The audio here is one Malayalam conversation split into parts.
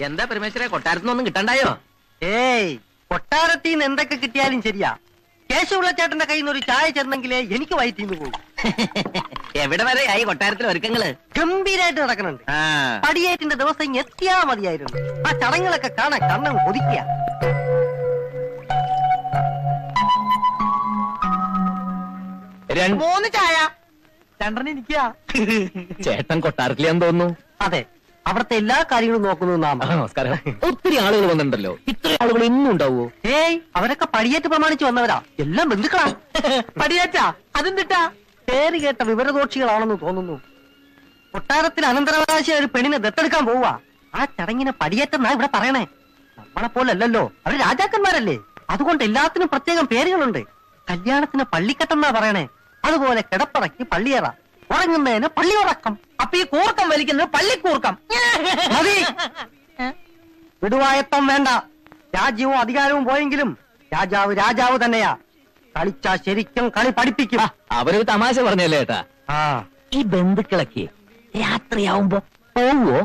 എന്താ പരമേശ്വര കൊട്ടാരത്തിനൊന്നും കിട്ടണ്ടായോ? ഏയ് കൊട്ടാരത്തിൽ നിന്ന് എന്തൊക്കെ കിട്ടിയാലും ശരിയാ. കേശവുള്ള ചേട്ടന്റെ കയ്യിൽ നിന്ന് ഒരു ചായ ചെന്നെങ്കിലേ എനിക്ക് വയറ്റിന്ന് പോകും എവിടെ വരെ ആയി കൊട്ടാരത്തിൽ ഒരുക്കങ്ങൾ? ഗംഭീരായിട്ട് നടക്കുന്നുണ്ട് ആ. പടിയേറ്റിന്റെ ദിവസം ഇങ്ങ് എത്തിയാ മതിയായിരുന്നു. ആ ചടങ്ങുകളൊക്കെ കാണാൻ കണ്ണം കൊതിക്കുക. രണ്ട് മൂന്ന് ചായ. രണ്ടെണ്ണം ഇരിക്കുക ചേട്ടൻ കൊട്ടാരത്തിലെന്ന് തോന്നുന്നു. അതെ. അവിടുത്തെ എല്ലാ കാര്യങ്ങളും നോക്കുന്നു നാം. നമസ്കാരം. ഒത്തിരി ആളുകൾ വന്നിട്ടുണ്ടല്ലോ. ഇത്ര ആളുകൾ ഇന്നും ഉണ്ടാവോ? ഏയ് അവരൊക്കെ പടിയേറ്റ് പ്രമാണിച്ച് വന്നവരാ. എല്ലാം ബന്ധുക്കളാ. പടിയേറ്റാ അതെന്തിട്ടാ പേര് കേട്ട വിവരദോക്ഷികളാണെന്ന് തോന്നുന്നു. കൊട്ടാരത്തിൽ അനന്തരാവകാശി ഒരു പെണ്ണിനെ ദത്തെടുക്കാൻ പോവാ ആ ചടങ്ങിനെ പടിയേറ്റെന്നാ ഇവിടെ പറയണേ. നമ്മളെ പോലല്ലല്ലോ അവർ രാജാക്കന്മാരല്ലേ. അതുകൊണ്ട് എല്ലാത്തിനും പ്രത്യേകം പേരുകളുണ്ട്. കല്യാണത്തിന് പള്ളിക്കെട്ടെന്നാ പറയണേ. അതുപോലെ കിടപ്പറക്കി പള്ളിയറ. ഉറങ്ങുന്നതിന് പള്ളി ഉറക്കം. അപ്പൊ ഈ കൂർക്കം വലിക്കുന്നത് പള്ളിക്കൂർക്കം മതി. വിടുവായത്തം വേണ്ട. രാജ്യവും അധികാരവും പോയെങ്കിലും രാജാവ് രാജാവ് തന്നെയാ. കളിച്ച ശരിക്കും കളി പഠിപ്പിക്കും. അവരൊരു തമാശ പറഞ്ഞല്ലേ ഏട്ടാ? ആ. ഈ ബന്ധുക്കളൊക്കെ രാത്രിയാവുമ്പോ പോവോ?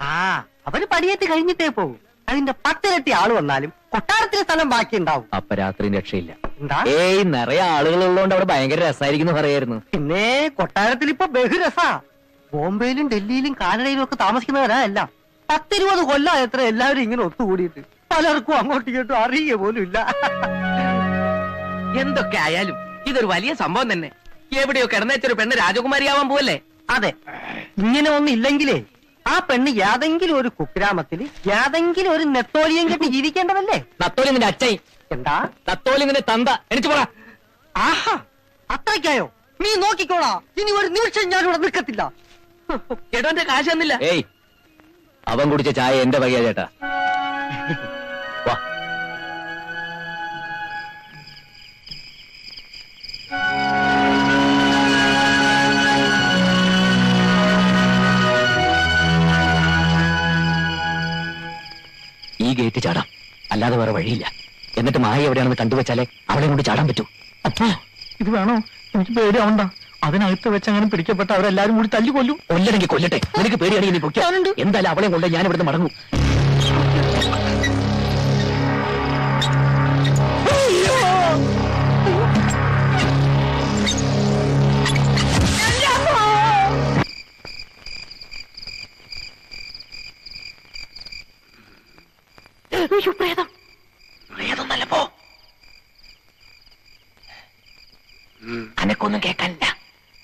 ആ അവർ പടിയേറ്റ് കഴിഞ്ഞിട്ടേ പോകും അതിന്റെ പത്തിരട്ടി ആൾ വന്നാലും കൊട്ടാരത്തിലെ സ്ഥലം ബാക്കി ഉണ്ടാവും അപ്പൊ രാത്രി രക്ഷയില്ല. ഏയ് നിറയെ ആളുകൾ ഉള്ളതുകൊണ്ട് അവിടെ ഭയങ്കര രസമായിരിക്കുന്നു പറയായിരുന്നു. പിന്നെ കൊട്ടാരത്തിൽ ഇപ്പൊ ബഹുരസാ ബോംബെയിലും ഡൽഹിയിലും കാനഡയിലും ഒക്കെ താമസിക്കുന്നവരാ എല്ലാം. പത്തിരുപത് കൊല്ലം എത്ര എല്ലാവരും ഇങ്ങനെ ഒത്തുകൂടിയിട്ട്. പലർക്കും അങ്ങോട്ടും ഇങ്ങോട്ടും അറിയുക പോലും ഇല്ല. എന്തൊക്കെ ആയാലും ഇതൊരു വലിയ സംഭവം തന്നെ. എവിടെയോ കിടന്നേച്ചൊരു പെണ്ണ് രാജകുമാരിയാവാൻ പോവല്ലേ? അതെ. ഇങ്ങനെ ഒന്നും ഇല്ലെങ്കിലേ ആ പെണ്ണ് യാതെങ്കിലും ഒരു കുഗ്രാമത്തിൽ യാതെങ്കിലും ഒരു നെത്തോലിയം കെട്ടി ജീവിക്കേണ്ടതല്ലേ? നത്തോലി നിന്റെ അച്ഛൻ. എന്താ? നത്തോലി നിന്റെ തന്ത. എനിക്ക് പറ ആഹാ അത്രയ്ക്കായോ? നീ നോക്കിക്കോളാ. ഇനി ഒരു നിമിഷം ഞാനിവിടെ നിൽക്കത്തില്ല. ചേട്ടന്റെ കാശ് തന്നില്ല. ഏയ് അവൻ കുടിച്ച ചായ എന്റെ വകയാ ചേട്ടാ. അല്ലാതെ വേറെ വഴിയില്ല. എന്നിട്ട് മായ എവിടെയാണെന്ന് കണ്ടുവച്ചാലേ അവളെ കൊണ്ട് ചാടാൻ പറ്റൂ. അപ്പോ ഇത് വേണോ? എനിക്ക് പേടിയാവണ്ട. അതിനകത്ത് വെച്ച് അങ്ങനെ പിടിക്കപ്പെട്ട അവരെല്ലാരും കൂടി തല്ലി കൊല്ലും. കൊല്ലണെങ്കിൽ കൊല്ലട്ടെ. എനിക്ക് പേടിയാണെങ്കിൽ നീ പൊയ്ക്കോ. എന്തായാലും അവളെ കൊണ്ട് ഞാൻ ഇവിടുന്ന് മടങ്ങും. അനക്കൊന്നും കേൾക്കാനില്ല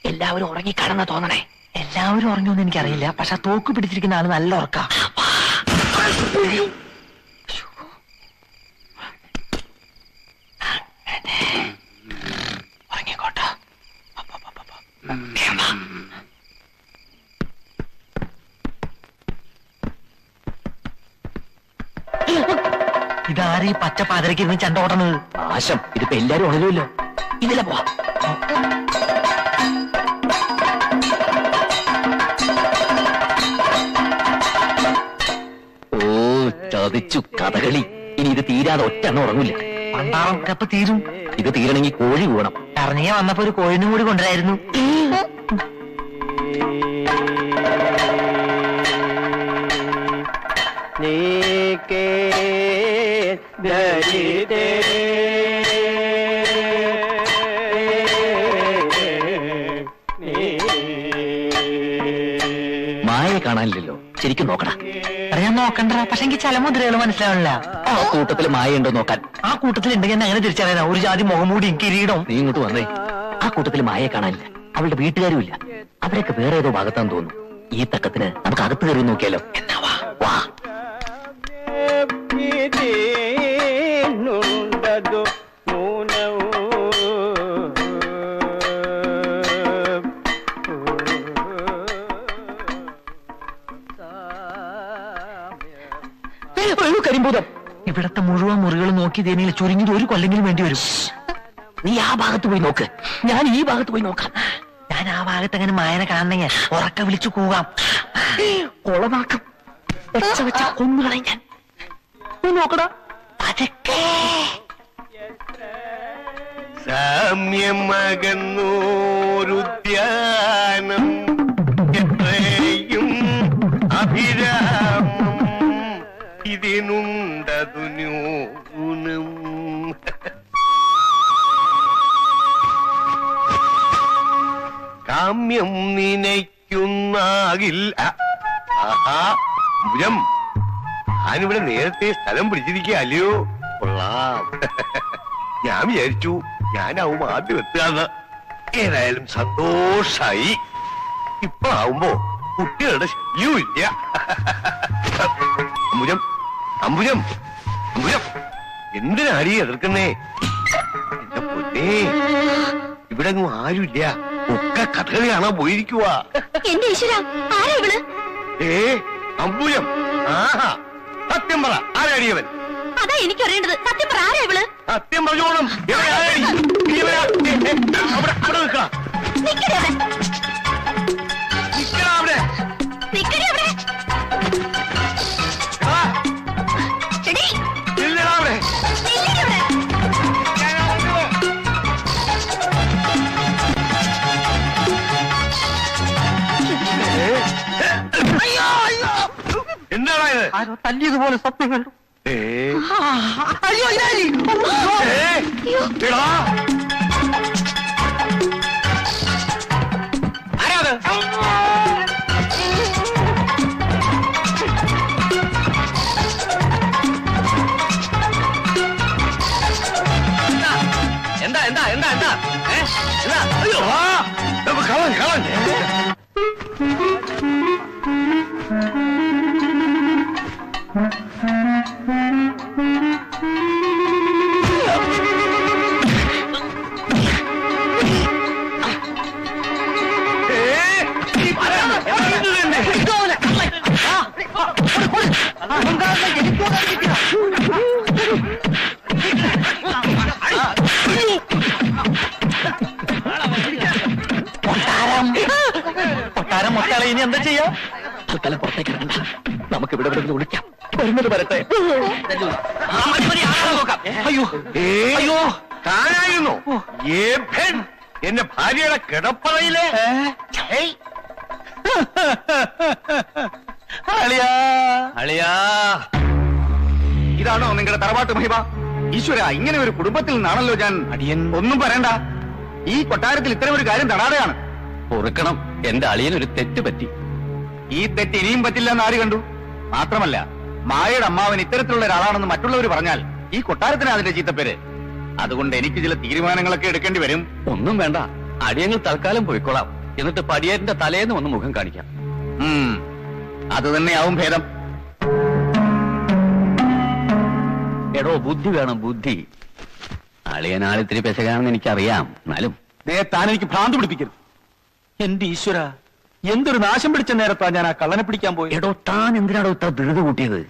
എല്ലാവരും ഉറങ്ങി ഉറങ്ങിക്കാണെന്ന് തോന്നണേ. എല്ലാവരും ഉറങ്ങിയൊന്നും എനിക്കറിയില്ല. പക്ഷെ ആ തോക്ക് പിടിച്ചിരിക്കുന്ന ആൾ നല്ല ഉറക്ക. ഇതാരീ പച്ച പാതിരക്ക് ഇരുന്ന് ചണ്ട ഓടണത് ആശം ഇതിപ്പോ എല്ലാരും ഉണരുമല്ലോ. ഇതിലെ പോവാ. ചതിച്ചു കഥകളി. ഇനി ഇത് തീരാതെ ഒറ്റ എണ്ണം ഉറങ്ങില്ല. പണ്ടാറൊക്കെ തീരും. ഇത് തീരണമെങ്കിൽ കോഴി കൂടണം ഇറങ്ങിയ വന്നപ്പോ ഒരു കോഴിനും കൂടി കൊണ്ടുവരായിരുന്നു. പക്ഷെ എനിക്ക് ചില മുദ്രകൾ മനസ്സിലാവണില്ല. ആ കൂട്ടത്തിൽ മായ ഉണ്ടോ നോക്കാൻ? ആ കൂട്ടത്തിൽ ഉണ്ടെങ്കിൽ എന്നെ അങ്ങനെ തിരിച്ചറിയാനാ. ഒരു ജാതി മുഖമൂടിയും കിരീടവും. നീ ഇങ്ങോട്ട് വന്നേ. ആ കൂട്ടത്തിൽ മായയെ കാണാനില്ല. അവളുടെ വീട്ടുകാരും ഇല്ല. അവരൊക്കെ വേറെ ഏതോ ഭാഗത്താന്ന് തോന്നുന്നു. ഈ തക്കത്തിന് നമുക്ക് അകത്ത് കയറി നോക്കിയാലോ? എന്നാ വാ. വാ. ഇവിടത്തെ മുഴുവൻ മുറികൾ നോക്കി തേനിയിൽ ചുരുങ്ങിയത് ഒരു കൊല്ലെങ്കിലും വേണ്ടി വരും. നീ ആ ഭാഗത്ത് പോയി നോക്ക്. ഞാൻ ഈ ഭാഗത്ത് പോയി നോക്കാം. ഞാൻ ആ ഭാഗത്ത് അങ്ങനെ മായനെ കാണണെങ്കിൽ ഉറക്ക വിളിച്ചു കൂകാം കൊളമാക്കും. വെച്ച കൊന്നുകളയും ഞാൻ. നീ നോക്കടാ. പതുക്കെ. സാമ്യമകന്നൂരുദ്യാനം എത്രയും അഭിരാമം ഇതിനുണ്ടതു ന്യൂനം കാമ്യം നിനയ്ക്കുന്നാകിൽ ഭുജം ഞാനിവിടെ നേരത്തെ സ്ഥലം പിടിച്ചിരിക്കുക അല്ലയോ കൊള്ളാം ഞാൻ വിചാരിച്ചു ഞാനാവും ആദ്യം എത്തുകയെന്ന് ഏതായാലും സന്തോഷായി ഇപ്പൊ ആവുമ്പോ കുട്ടികളുടെ ശല്യവും ഇല്ല അമ്പുജം അമ്പുജം എന്തിനാടി എതിർക്കുന്നേ? എന്റെ പൊന്നേ ഇവിടെ ഒന്നും ആരുമില്ല. ഒക്കെ കഥകളി കാണാൻ പോയിരിക്കുവാ. എന്റെ ഈശ്വര ആരാ ഇവൾ? ഏ അമ്പുജം ആഹാ സത്യം പറ ആരാടിയവൻ അതാ എനിക്ക് അറിയേണ്ടത് സത്യം പറ ആരാ ഇവൾ? സത്യം പറഞ്ഞോളും. ഇവൻ ആരാടി? അവിടെ അവിടെ നിൽക്ക. നിക്കടി ആരോ തല്ലിയതുപോലെ സ്വപ്നം കണ്ടു. അയ്യോ ആരാ എന്താ എന്താ എന്താ എന്താ? എന്താ അയ്യോ കളൻ കളൻ തൽക്കാലം പുറത്തേക്ക് ഇറങ്ങണ്ട. നമുക്ക് ഇവിടെ ഇവിടെ വിളിക്കാം. വരുന്നത് വരട്ടെ. അയ്യോ. അയ്യോ. താനായിരുന്നു. ഏഭൻ എന്റെ ഭാര്യയുടെ കിടപ്പറയിലെ. അളിയാ. അളിയാ. ഇതാണോ നിങ്ങളുടെ തറവാട്ട് മഹിമ? ഈശ്വര ഇങ്ങനെ ഒരു കുടുംബത്തിൽ നിന്നാണല്ലോ ഞാൻ അടിയൻ. ഒന്നും പറയണ്ട. ഈ കൊട്ടാരത്തിൽ ഇത്തരം ഒരു കാര്യം തടാതെയാണ് പൊറുക്കണം. എന്റെ അളിയൻ ഒരു തെറ്റ് പറ്റി. ഈ തെറ്റ് ഇനിയും പറ്റില്ല എന്ന് ആര് കണ്ടു? മാത്രമല്ല മായയുടെ അമ്മാവൻ ഇത്തരത്തിലുള്ള ഒരാളാണെന്ന് മറ്റുള്ളവർ പറഞ്ഞാൽ ഈ കൊട്ടാരത്തിന് അതിന്റെ ചീത്തപ്പേര് അതുകൊണ്ട് എനിക്ക് ചില തീരുമാനങ്ങളൊക്കെ എടുക്കേണ്ടി വരും. ഒന്നും വേണ്ട. അടിയങ്ങൾ തൽക്കാലം പോയിക്കോളാം എന്നിട്ട് പടിയേറ്റിന്റെ തലേന്ന് ഒന്ന് മുഖം കാണിക്കാം. ഉം, അത് തന്നെയാവും ഭേദം. എടോ ബുദ്ധി വേണം ബുദ്ധി. അളിയനാളിത്തിരി പെശകാണെന്ന് എനിക്കറിയാം. എന്നാലും താൻ എനിക്ക് ഭ്രാന്ത് പിടിപ്പിക്കരുത്. എന്റെ ഈശ്വര. എന്തൊരു നാശം പിടിച്ച നേരത്താ ഞാൻ ആ കള്ളനെ പിടിക്കാൻ പോയി എടോ താൻ എന്തിനാണോ ഇത്ര ധൃതി കൂട്ടിയത്?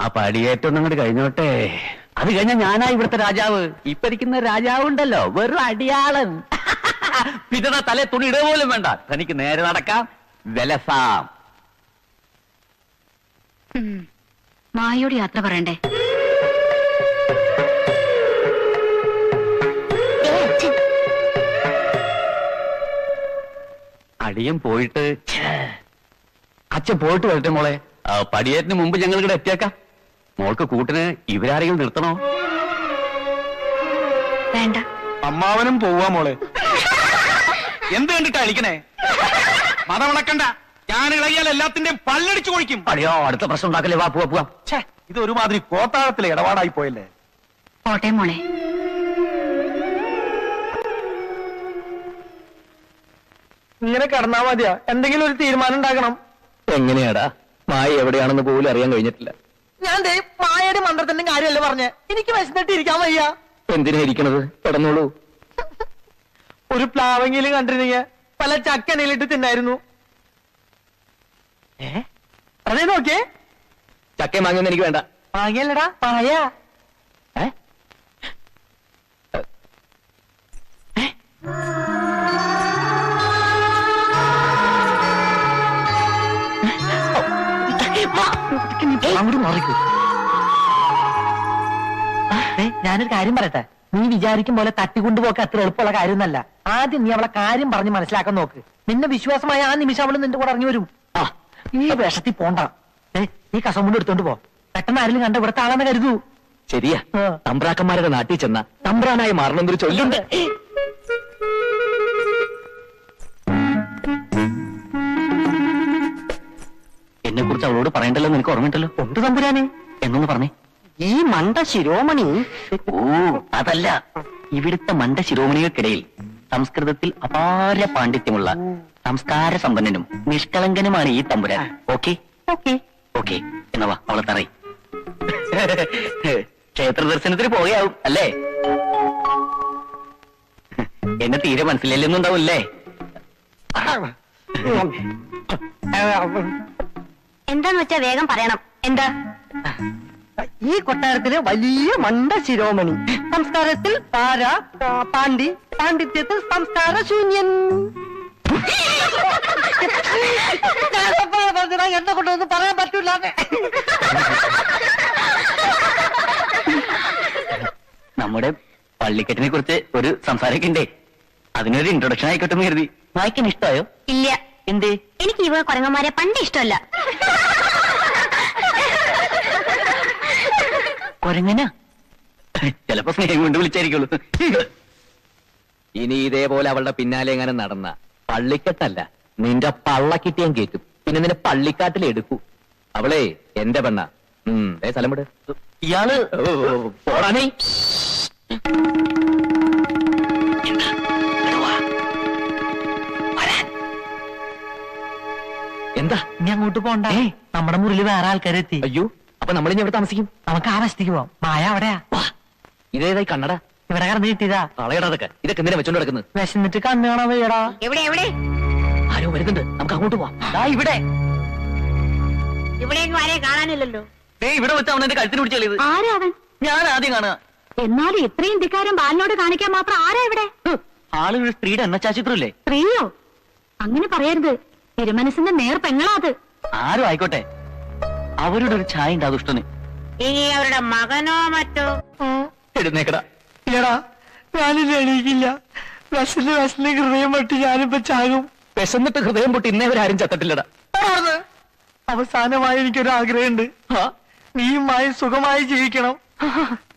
ആ പടിയേറ്റൊന്നും അങ്ങോട്ട് കഴിഞ്ഞോട്ടെ. അത് കഴിഞ്ഞ ഞാനാ ഇവിടുത്തെ രാജാവ്. ഇപ്പരിക്കുന്ന രാജാവ് ഉണ്ടല്ലോ വെറും അടിയാളൻ. പിന്നെ തല തുണി ഇടുക പോലും വേണ്ട. തനിക്ക് നേരെ നടക്കാം വിലസാം. മായയോട് യാത്ര പറയണ്ടേ? അടിയൻ പോയിട്ട് അച്ഛൻ പോയിട്ട് വരട്ടെ മോളെ. പടിയേറ്റിന് മുമ്പ് ഞങ്ങൾ ഇവിടെ എത്തിയേക്കാം. മോൾക്ക് കൂട്ടിന് ഇവരാരെങ്കിലും നിർത്തണോ? വേണ്ട. അമ്മാവനും പോവാ മോളെ. എന്ത് കണ്ടിട്ടാ അളിക്കണേ മതമിളക്കണ്ട ഞാൻ ഇളകിയാൽ എല്ലാത്തിന്റെയും പല്ലടിച്ചു കുഴിക്കും. അടിയോ അടുത്ത പ്രശ്നം ഉണ്ടാക്കല്ലേ? വാ പോവാ പോവാ. ഛേ, ഇത് ഒരുമാതിരി കോത്താഴത്തിലെ ഇടപാടായി പോയല്ലേ? പോട്ടെ മോളെ. ഇങ്ങനെ കിടന്നാ മതിയാ. എന്തെങ്കിലും ഒരു തീരുമാനം ഉണ്ടാക്കണം എങ്ങനെയാടാ? മായ എവിടെയാണെന്ന് പോലും അറിയാൻ കഴിഞ്ഞിട്ടില്ല. ഞാൻ ദേ മായയുടെ മന്ത്രത്തിന്റെ കാര്യമല്ല പറഞ്ഞേ. എനിക്ക് വിശന്നിട്ട് ഇരിക്കാൻ വയ്യ. എന്തിനാ ഇരിക്കണത്? കിടന്നോളൂ. ഒരു പ്ലാവെങ്കിലും കണ്ടിരുന്നെങ്കിൽ പല ചക്കനയിലിട്ട് തിന്നായിരുന്നു. ഏ? അതേ നോക്കിയേ. ചക്കയും വാങ്ങിയൊന്നും എനിക്ക് വേണ്ട. മാങ്ങയല്ലടാ പായ. അങ്ങോട്ട് മാറിക്കൂ ഞാനൊരു കാര്യം പറയട്ടെ. നീ വിചാരിക്കും പോലെ തട്ടിക്കൊണ്ടുപോക്ക് അത്ര എളുപ്പമുള്ള കാര്യമൊന്നല്ല. ആദ്യം നീ അവളെ കാര്യം പറഞ്ഞ് മനസ്സിലാക്കാൻ നോക്ക്. നിന്നെ വിശ്വാസമായ ആ നിമിഷം അവൾ നിന്റെ കൂടെ ഇറങ്ങി വരും. ആ ഈ വേഷത്തിൽ പോണ്ട. ഏ, നീ കസമുണ്ട് എടുത്തോണ്ട് പോ. പെട്ടെന്ന് ആരെങ്കിലും കണ്ട ഇവിടുത്തെ ആളെന്ന് കരുതൂ. ശരിയാ. തമ്പ്രാക്കന്മാരുടെ നാട്ടിൽ ചെന്ന തമ്പ്രാനായി മാറണമെന്നൊരു ചൊല്ലുണ്ട്. നിനക്ക് ഓർമ്മയുണ്ടല്ലോ? ഉണ്ട് തമ്പുരാനെ? എന്നൊന്ന് പറഞ്ഞേ. ഈ മണ്ട ശിരോമണി? ഓ അതല്ല. ഇവിടുത്തെ മണ്ട ശിരോമണികൾക്കിടയിൽ സംസ്കൃതത്തിൽ അപാര പാണ്ഡിത്യമുള്ള സംസ്കാര സമ്പന്നനും നിഷ്കളങ്കനുമാണ് ഈ തമ്പുരാൻ. ഓക്കെ? ഓക്കെ. ഓക്കെ. എന്നവാ അവളെ തറയി. ക്ഷേത്ര ദർശനത്തിന് പോവുകയാവും അല്ലേ? എന്നെ തീരെ മനസ്സിലെന്നുണ്ടാവില്ലേ എന്താന്ന് വെച്ചാ വേഗം പറയണം. എന്താ? ഈ കൊട്ടാരത്തിലെ വലിയ മണ്ട ശിരോമണി. സംസ്കാരത്തിൽ പാര പാണ്ഡി പാണ്ഡിത്യത്തിൽ സംസ്കാര ശൂന്യൻ. എന്നെ കൊണ്ടൊന്നും പറയാൻ പറ്റൂല നമ്മുടെ പള്ളിക്കെട്ടിനെ കുറിച്ച് ഒരു സംസാരമൊക്കെ ഉണ്ടേ. അതിനൊരു ഇൻട്രൊഡക്ഷൻ ആയിക്കോട്ടെ എന്ന് കരുതി. വായിക്കാൻ ഇഷ്ടമായോ? ഇല്ല. എന്തേ? എനിക്ക് ഇവ കുരങ്ങന്മാരെ പണ്ട് ഇഷ്ടമല്ല. കൊരങ്ങനാ? ചിലപ്പോ സ്നേഹം കൊണ്ട് വിളിച്ചായിരിക്കുള്ളൂ. ഇനി ഇതേപോലെ അവളുടെ പിന്നാലെ എങ്ങനെ നടന്ന? പള്ളിക്കെട്ടല്ല. നിന്റെ പള്ളക്കിട്ടിയാൻ കേട്ടു പിന്നെ നിന്നെ പള്ളിക്കാട്ടിൽ എടുക്കൂ. അവളെ എന്റെ പെണ്ണ. സ്ഥലം വിട്. ഇയാൾ ഓ, അങ്ങോട്ട് പോണ്ട. നമ്മുടെ മുറിയിൽ വേറെ ആൾക്കാരെത്തി. അയ്യോ അപ്പൊ നമ്മളിനി എവിടെ താമസിക്കും? നമുക്ക് ആ വശത്തേക്ക് പോവാം. മായ അവിടെയാ. ഇതേതായി കണ്ണട? ഇവിടെ കിടന്ന് കിട്ടിയതാ. കളയടാ അതൊക്കെ ഇതൊക്കെ എന്തിനാ വെച്ചോണ്ട് കിടക്കുന്നത് വിശന്നിട്ട് കണ്ണ് കാണാൻ വയ്യടാ. എവിടെ എവിടെ? ആരോ വരുന്നുണ്ട്. നമുക്ക് അങ്ങോട്ട് പോവാം. ദാ ഇവിടെ. ഇവിടെയൊന്നും ആരെയും കാണാനില്ലല്ലോ. ദേ ഇവിടെ വെച്ച് അവൻ എന്റെ കഴുത്തിന് പിടിച്ചു കളിയത് ആരാ അവൻ? ഞാൻ ആദ്യം കാണുക. എന്നാലും ഇത്രയും ധിക്കാരം ബാലിനോട് കാണിക്കാൻ മാത്രം ആരാ ഇവിടെ? ആൾ ഒരു സ്ത്രീയുടെ എണ്ണച്ചാച്ചിത്രല്ലേ സ്ത്രീയോ? അങ്ങനെ പറയരുത്. തിരുമനസിന്റെ നേർ പെങ്ങളാ അത്. ആരും ആയിക്കോട്ടെ. അവരുടെ ഒരു ചായ ഉണ്ട് ആ ദുഷ്ടന് ഇനി അവരുടെ മകനോ മറ്റോ? എഴുന്നേക്കടാ. ഇല്ലടാ ഞാനില്ല എണീക്കില്ല. വിശന്ന് വിശന്ന് ഹൃദയം പൊട്ടി ഞാനിപ്പോ ചാകും. വിശന്നിട്ട് ഹൃദയം പൊട്ടി ഇന്നേ വരെ ചെത്തട്ടില്ലടാ. അവസാനമായി എനിക്കൊരു ആഗ്രഹമുണ്ട്. നീയുമായി സുഖമായി ജീവിക്കണം.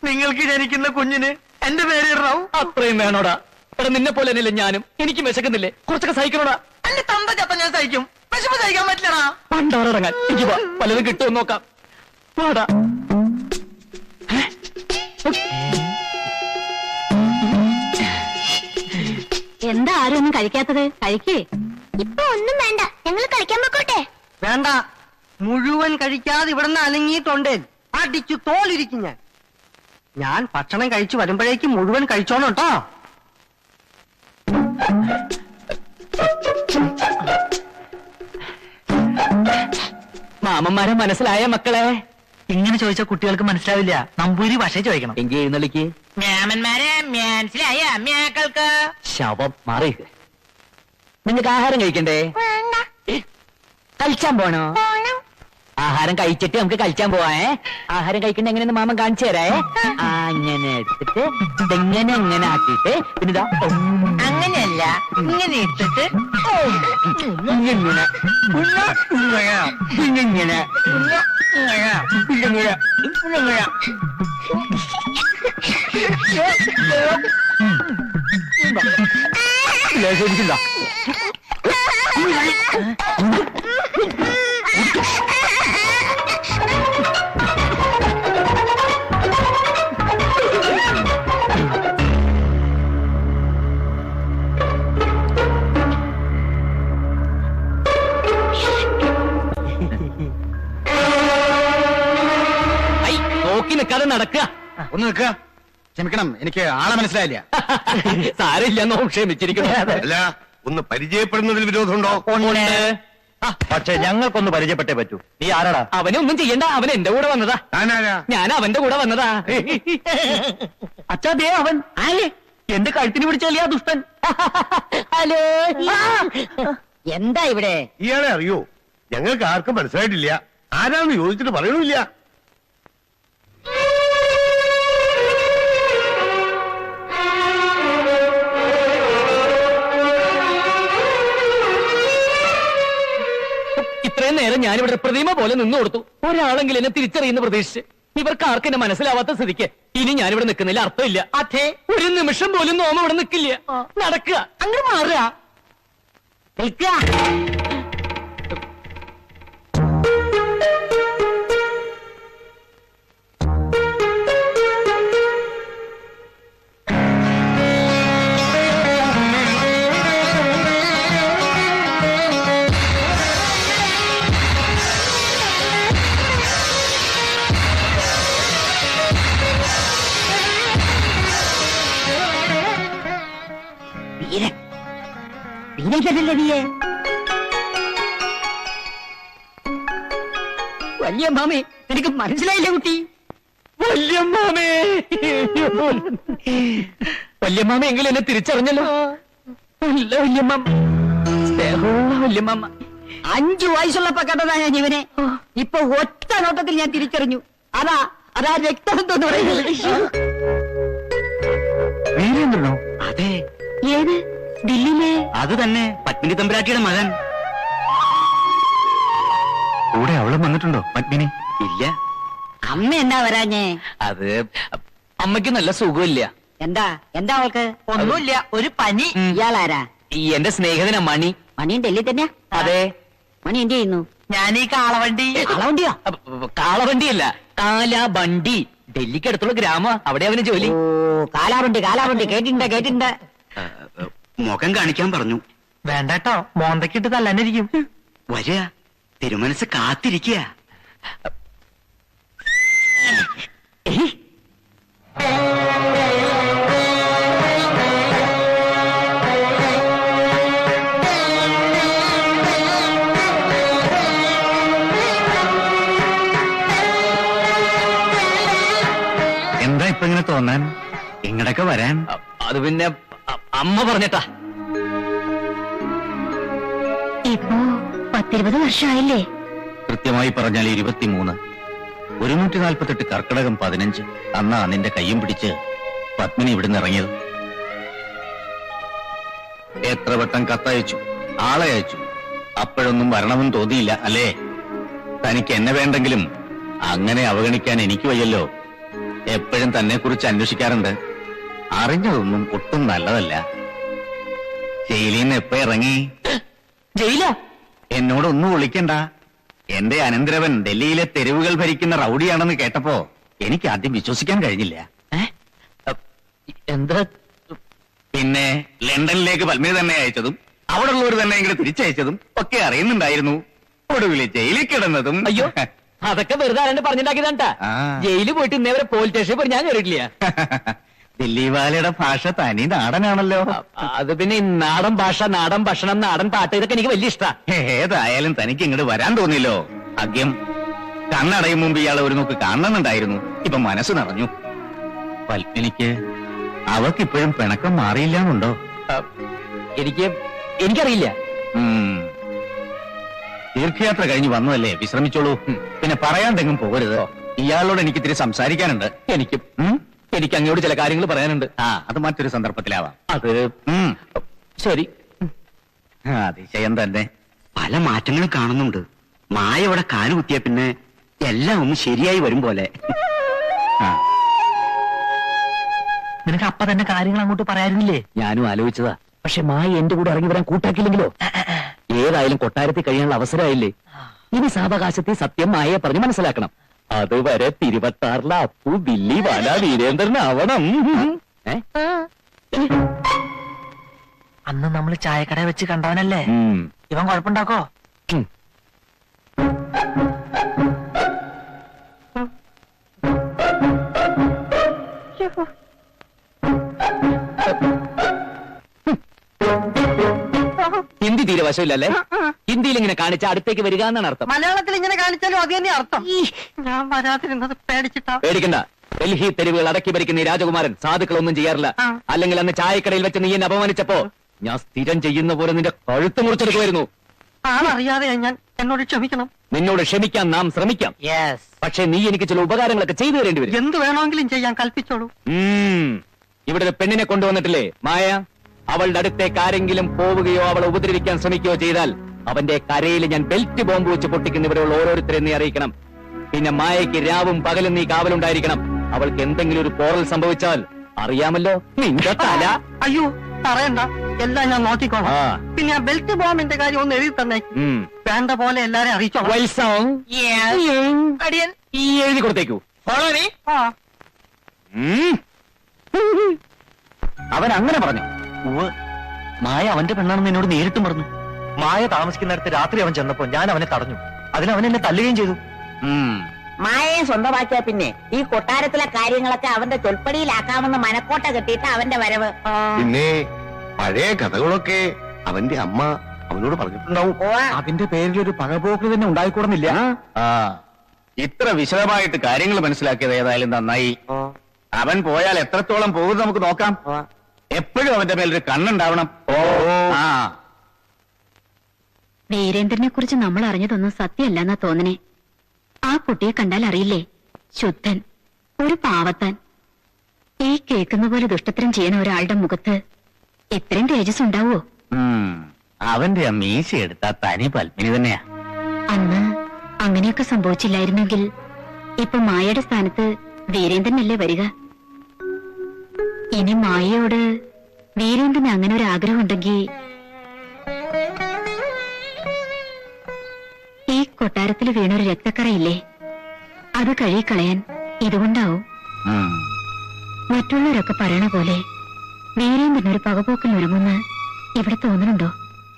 നിങ്ങൾക്ക് ജനിക്കുന്ന കുഞ്ഞിന് എന്റെ പേര് ഇടണം. അത്രയും വേണോടാ. എടാ നിന്നെ പോലെ തന്നെയല്ലേ ഞാനും? എനിക്കും വിശക്കുന്നില്ലേ? കുറച്ചൊക്കെ സഹിക്കണോടാ? എന്റെ തന്ത ചത്ത ഞാൻ സഹിക്കും. വിശപ്പ് സഹിക്കാൻ പറ്റില്ലടാ. പണ്ടാറടങ്ങാൻ. എനിക്ക് വാ. പലതും കിട്ടുമെന്ന് നോക്കാം. വാടാ. എന്താ ആരും ഒന്നും കഴിക്കാത്തത്? കഴിക്കേ. ഇപ്പൊ ഒന്നും വേണ്ട. ഞങ്ങൾ കളിക്കാൻ പോക്കോട്ടെ. വേണ്ട. മുഴുവൻ കഴിക്കാതെ ഇവിടുന്ന് അനങ്ങിയിട്ടുണ്ട്. അടിച്ചു തോലിരിക്കും ഞാൻ. ഞാൻ ഭക്ഷണം കഴിച്ചു വരുമ്പോഴേക്കും മുഴുവൻ കഴിച്ചോണം കേട്ടോ. മാമന്മാരെ മനസ്സിലായ മക്കളെ? ഇങ്ങനെ ചോദിച്ച കുട്ടികൾക്ക് മനസ്സിലാവില്ല. നമ്പൂരി ഭാഷ ചോദിക്കണം. എങ്കി എഴുന്നള്ളിക്ക്. മാമന്മാരെ മനസ്സിലായ അമ്മയാക്കൾക്ക്. ശവം മാറി. നിങ്ങൾക്ക് ആഹാരം കഴിക്കണ്ടേ? കഴിച്ചാൻ പോണോ? ആഹാരം കഴിച്ചിട്ട് നമുക്ക് കഴിച്ചാൻ പോവാേ ആഹാരം കഴിക്കണ്ട എങ്ങനെയെന്ന് മാമൻ കാണിച്ചു തരാ അങ്ങനെ എടുത്തിട്ട് ഇതെങ്ങനെ അങ്ങനെ ആക്കിയിട്ട് പിന്നെ അങ്ങനെയല്ല ഇങ്ങനെ ഇട്ടിട്ട് ഇങ്ങനെ ഇങ്ങനെ ഇങ്ങനെ ഇങ്ങനെ ലേശം ഇരിക്കണ്ട. ഐ, നിൽക്കാതെ നടക്കുക. ഒന്ന് നിൽക്കുക. ക്ഷമിക്കണം എനിക്ക് ആളെ മനസ്സിലായില്ല. സാരമില്ല എന്നോ ക്ഷമിച്ചിരിക്കുന്നു അല്ല ഒന്ന് പരിചയപ്പെടുന്നതിൽ വിരോധമുണ്ടോ? പക്ഷെ ഞങ്ങൾക്കൊന്ന് പരിചയപ്പെട്ടേ പറ്റൂ. നീ ആരാടാ? അവനൊന്നും ചെയ്യണ്ട അവൻ എന്റെ കൂടെ വന്നതാ. ഞാൻ അവന്റെ കൂടെ വന്നതാ. അച്ഛാ ദേ അവൻ. ആലേ എന്റെ കഴുത്തിന് പിടിച്ചല്ലേ ആ ദുഷ്ടൻ? ഹലോ എന്താ ഇവിടെ? ഇയാളെ അറിയോ? ഞങ്ങൾക്ക് ആർക്കും മനസ്സിലായിട്ടില്ല. ആരാന്ന് ചോദിച്ചിട്ട് പറയണില്ല ഇത്രയും നേരം ഞാനിവിടെ പ്രതിമ പോലെ നിന്നു കൊടുത്തു. ഒരാളെങ്കിലും എന്നെ തിരിച്ചറിയുന്ന പ്രതീക്ഷിച്ച്. ഇവർക്ക് ആർക്കും എന്നെ മനസ്സിലാവാത്ത സ്ഥിതിക്ക് ഇനി ഞാനിവിടെ നിൽക്കുന്നില്ല അർത്ഥമില്ല. അതെ. ഒരു നിമിഷം പോലും നോമ ഇവിടെ നിൽക്കില്ല. നടക്കുക. അങ്ങനെ മാറുക. നിൽക്കുക. വലിയ മാമി എനിക്ക് മനസ്സിലായില്ല കുട്ടി? വല്യമ്മാമേ വല്യമ്മാമ എങ്കിലും എന്നെ തിരിച്ചറിഞ്ഞല്ലോ. അല്ല വല്യമ്മ സ്നേഹമുള്ള വല്യമ്മ അഞ്ചു വയസ്സുള്ളപ്പോ കണ്ടതാ ഞാൻ ഇവനെ. ഇപ്പൊ ഒറ്റ നോട്ടത്തിൽ ഞാൻ തിരിച്ചറിഞ്ഞു. അതാ അതാ രക്തബന്ധം പറയുന്നത്. വീരേന്ദ്രനോ? അതെ. ഏത്? ദില്ലിയിലെ അത് തന്നെ പത്മിനി തമ്പുരാട്ടിയുടെ മകൻ. കൂടെ അവളും വന്നിട്ടുണ്ടോ പത്മിനി? ഇല്ല. അമ്മ എന്താ വരാഞ്ഞേ? അത് അമ്മയ്ക്ക് നല്ല സുഖമില്ല. എന്താ എന്താ അവൾക്ക്? ഒന്നുമില്ല ഒരു പനി. ഇയാളാരാ? ഈ എന്റെ സ്നേഹിതന മണി. മണി ഡൽഹി തന്നെയാ? അതെ. മണി എന്ത് ചെയ്യുന്നു? ഞാൻ ഈ കാളവണ്ടി. കാളവണ്ടിയോ? കാളവണ്ടിയല്ല കാലാബണ്ടി ഡൽഹിക്ക് അടുത്തുള്ള ഗ്രാമ അവിടെ അവന് ജോലി. ഓ കാലാവണ്ടി കാലാവണ്ടി. കേട്ടിണ്ട കേട്ടിട്ടുണ്ട്. മുഖം കാണിക്കാൻ പറഞ്ഞു. വേണ്ടട്ടോ മോന്തക്കിട്ട് തല്ലാനിരിക്കും. വരിക തിരുമനസ് കാത്തിരിക്കുക. എന്താ ഇപ്പൊ ഇങ്ങനെ തോന്നാൻ? ഇങ്ങടൊക്കെ വരാൻ? അത് പിന്നെ അമ്മ പറഞ്ഞിട്ടാ. ഇപ്പോ പത്തിരുപത് വർഷമായില്ലേ കൃത്യമായി പറഞ്ഞാൽ ഇരുപത്തിമൂന്ന്. ഒരുന്നൂറ്റി നാൽപ്പത്തെട്ട് കർക്കിടകം പതിനഞ്ച്. അന്നാ നിന്റെ കയ്യും പിടിച്ച് പത്മിനി ഇവിടുന്ന് ഇറങ്ങിയത്. എത്ര വട്ടം കത്തയച്ചു ആളെ അയച്ചു. അപ്പോഴൊന്നും വരണമെന്ന് തോന്നിയില്ല അല്ലേ? തനിക്ക് എന്നെ വേണ്ടെങ്കിലും അങ്ങനെ അവഗണിക്കാൻ എനിക്ക് വയ്യല്ലോ. എപ്പോഴും തന്നെ കുറിച്ച് അന്വേഷിക്കാറുണ്ട്. അറിഞ്ഞതൊന്നും ഒട്ടും നല്ലതല്ല. ജയിലിൽ നിന്ന് എപ്പോ ഇറങ്ങി? ജയിലോ? എന്നോടൊന്നും വിളിക്കണ്ട. എന്റെ അനന്തരവൻ ഡൽഹിയിലെ തെരുവുകൾ ഭരിക്കുന്ന റൗഡിയാണെന്ന് കേട്ടപ്പോ എനിക്ക് ആദ്യം വിശ്വസിക്കാൻ കഴിഞ്ഞില്ല? എന്താ? പിന്നെ ലണ്ടനിലേക്ക് പത്മിനി തന്നെ അയച്ചതും അവിടെ ഉള്ളവർ തന്നെ ഇങ്ങോട്ട് തിരിച്ചയച്ചതും ഒക്കെ അറിയുന്നുണ്ടായിരുന്നു. ഒടുവിൽ ജയിലിൽ കിടന്നതും. അയ്യോ അതൊക്കെ വെറുതെ ആരാണ്ട് പറഞ്ഞിട്ടാക്കിയതാണ്ടാ ജയിലിൽ പോയിട്ട് ഇന്നേവരെ പോലീസ് സ്റ്റേഷനിൽ പോയി ഞാൻ കയറിയിട്ടില്ല ദില്ലി വാലയുടെ ഭാഷ തനി നാടനാണല്ലോ. അത് പിന്നെ ഈ നാടൻ ഭാഷ നാടൻ ഭക്ഷണം നാടൻ പാട്ട് ഇതൊക്കെ എനിക്ക് വലിയ ഇഷ്ടാ. ഏതായാലും തനിക്ക് ഇങ്ങോട്ട് വരാൻ തോന്നില്ലോ ഭാഗ്യം. കണ്ണടയും മുമ്പ് ഇയാളെ ഒരു നോക്ക് കാണണമെന്നുണ്ടായിരുന്നു. ഇപ്പൊ മനസ്സ് നിറഞ്ഞു. പത്മിനിക്ക് അവക്കിപ്പോഴും പിണക്കം മാറിയില്ല എന്നുണ്ടോ എനിക്ക് എനിക്കറിയില്ല. തീർത്ഥയാത്ര കഴിഞ്ഞ് വന്നതല്ലേ? വിശ്രമിച്ചോളൂ. പിന്നെ പറയാണ്ടെങ്കിലും പോകരുത്. ഇയാളോട് എനിക്ക് ഇത്തിരി സംസാരിക്കാനുണ്ട്. എനിക്കും? എനിക്ക് അങ്ങോട്ട് ചില കാര്യങ്ങൾ പറയാനുണ്ട്. ആ അത് മറ്റൊരു സന്ദർഭത്തിലാവാം. അത് ഉം. ശരി. ആ, അതിശയം തന്നെ. പല മാറ്റങ്ങളും കാണുന്നുണ്ട്. മായ ഇവിടെ കാലുകുത്തിയ പിന്നെ എല്ലാം ഒന്ന് ശരിയായി വരും പോലെ. ആ, നിനക്ക് അപ്പ തന്നെ കാര്യങ്ങൾ അങ്ങോട്ട് പറയാനില്ലേ? ഞാനും ആലോചിച്ചതാ. പക്ഷെ മായ എന്റെ കൂടെ ഇറങ്ങി വരാൻ കൂട്ടാക്കില്ലെങ്കിലോ ഏതായാലും കൊട്ടാരത്തിൽ കഴിയാനുള്ള അവസരമായില്ലേ? ഇനി സാവകാശത്തെ സത്യം മായയെ പറഞ്ഞ് മനസ്സിലാക്കണം. അതുവരെ തിരുവത്താറിലെ അപ്പു ദില്ലി വാല വീരേന്ദ്രനാവണം. ആവണം അന്ന് നമ്മൾ ചായക്കട വെച്ച് കണ്ടവനല്ലേ. ഇവൻ കുഴപ്പമുണ്ടാക്കോ? ഉം. ഹിന്ദി തീരെ വശമില്ലല്ലേ ഹിന്ദിയിൽ ഇങ്ങനെ കാണിച്ച അടുത്തേക്ക് വരിക എന്നാണ് അർത്ഥം. മലയാളത്തിൽ ഇങ്ങനെ കാണിച്ചാലും അത് തന്നെ അർത്ഥം. ഞാൻ വരാതിരുന്നത് പേടിച്ചിട്ടാ. പേടിക്കണ്ട. ഡൽഹി തെരുവുകൾ അടക്കി ഭരിക്കുന്ന ഈ രാജകുമാരൻ സാധുക്കളൊന്നും ചെയ്യാറില്ല. അല്ലെങ്കിൽ അന്ന് ചായക്കടയിൽ വെച്ച് നീ എന്നെ അപമാനിച്ചപ്പോ ഞാൻ സ്ഥിരം ചെയ്യുന്ന പോലെ നിന്റെ കഴുത്ത് മുറിച്ചെടുക്കുമായിരുന്നു. ആളറിയാതെ ഞാൻ എന്നോട് ക്ഷമിക്കണം. നിന്നോട് ക്ഷമിക്കാൻ നാം ശ്രമിക്കാം. പക്ഷെ നീ എനിക്ക് ചില ഉപകാരങ്ങളൊക്കെ ചെയ്തു തരേണ്ടി വരും. എന്ത് വേണമെങ്കിലും ചെയ്യാൻ കൽപ്പിച്ചോളൂ. ഇവിടെ ഒരു പെണ്ണിനെ കൊണ്ടുവന്നിട്ടില്ലേ മായ? അവളുടെ അടുത്തേക്ക് ആരെങ്കിലും പോവുകയോ അവളെ ഉപദ്രവിക്കാൻ ശ്രമിക്കുകയോ ചെയ്താൽ അവന്റെ കരയിൽ ഞാൻ ബെൽറ്റ് ബോംബ് വെച്ച് പൊട്ടിക്കുന്ന ഇവിടെയുള്ള ഓരോരുത്തരെ നീ അറിയിക്കണം. പിന്നെ മായയ്ക്ക് രാവും പകലും നീ കാവലുണ്ടായിരിക്കണം. അവൾക്ക് എന്തെങ്കിലും ഒരു പോറൽ സംഭവിച്ചാൽ അറിയാമല്ലോ. നിന്റെ തല. അയ്യോ പറയണ്ട എല്ലാം ഞാൻ നോക്കിക്കോളാം. ആ. പിന്നെ ആ ബെൽറ്റ് ബോംബിന്റെ കാര്യം ഒന്ന് എഴുതി തന്നെ. വേണ്ട പോലെ എല്ലാരെയും അറിയിച്ചോളാം അടിയൻ. ഈ എഴുതി കൊടുത്തേക്കൂ. അവൻ അങ്ങനെ പറഞ്ഞു. മായ അവന്റെ പെണ്ണാണെന്ന് എന്നോട് നേരിട്ടും പറഞ്ഞു മായ താമസിക്കുന്നിടത്ത് രാത്രി അവൻ ചെന്നപ്പോ ഞാൻ അവനെ തടഞ്ഞു. അതിന് അവൻ എന്നെ തല്ലുകയും ചെയ്തു. മായയെ സ്വന്തമാക്കിയ പിന്നെ ഈ കൊട്ടാരത്തിലെ കാര്യങ്ങളൊക്കെ അവന്റെ ചൊൽപ്പടിയിലാക്കാമെന്ന് മനക്കോട്ട കെട്ടിയിട്ട് അവന്റെ വരവ്. പിന്നെ പഴയ കഥകളൊക്കെ അവന്റെ അമ്മ അവനോട് പറഞ്ഞിട്ടുണ്ടാവും. അതിന്റെ പേരിൽ ഒരു പകപോക്ക് തന്നെ ഉണ്ടായിക്കൂടുന്നില്ല. ആ. ഇത്ര വിശദമായിട്ട് കാര്യങ്ങൾ മനസ്സിലാക്കിയത് ഏതായാലും നന്നായി. അവൻ പോയാൽ എത്രത്തോളം പോകുന്നത് നമുക്ക് നോക്കാം. എപ്പോഴും അവന്റെ മേലൊരു കണ്ണുണ്ടാവണം. ആ. വീരേന്ദ്രനെ കുറിച്ച് നമ്മൾ അറിഞ്ഞതൊന്നും സത്യമല്ലെന്നാ തോന്നണേ. ആ കുട്ടിയെ കണ്ടാൽ അറിയില്ലേ? ശുദ്ധൻ. ഒരു പാവത്താൻ. ഈ കേൾക്കുന്ന പോലെ ദുഷ്ടത്തരം ചെയ്യുന്ന ഒരാളുടെ മുഖത്ത് ഇത്രയും തേജസ് ഉണ്ടാവോ. അവന്റെ ആ മീശ എടുത്ത തനി പത്മിനി തന്നെയാ. അന്ന് അങ്ങനെയൊക്കെ സംഭവിച്ചില്ലായിരുന്നെങ്കിൽ ഇപ്പൊ മായയുടെ സ്ഥാനത്ത് വീരേന്ദ്രനല്ലേ വരിക? ഇനി മായയോട് വീരേന്ദ്രന് അങ്ങനെ ഒരു ആഗ്രഹം ഉണ്ടെങ്കിൽ ഈ കൊട്ടാരത്തിൽ വീണൊരു രക്തക്കറയില്ലേ? അത് കഴുകിക്കളയാൻ ഇതുകൊണ്ടാവും. മറ്റുള്ളവരൊക്കെ പറയണ പോലെ വീരേന്ദ്രനൊരു പകപോക്കൽ ഒരുങ്ങുന്ന് ഇവിടെ തോന്നുന്നുണ്ടോ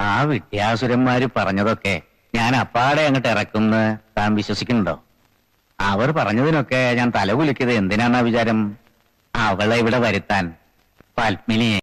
ആ വിദ്യാസുരന്മാര് പറഞ്ഞതൊക്കെ ഞാൻ അപ്പാടെ അങ്ങോട്ട് ഇറക്കുന്ന താൻ വിശ്വസിക്കുന്നുണ്ടോ? അവർ പറഞ്ഞതിനൊക്കെ ഞാൻ തലകുലിക്കത് എന്തിനാന്നാ വിചാരം? അവളെ ഇവിടെ വരുത്താൻ പത്മിനിയെ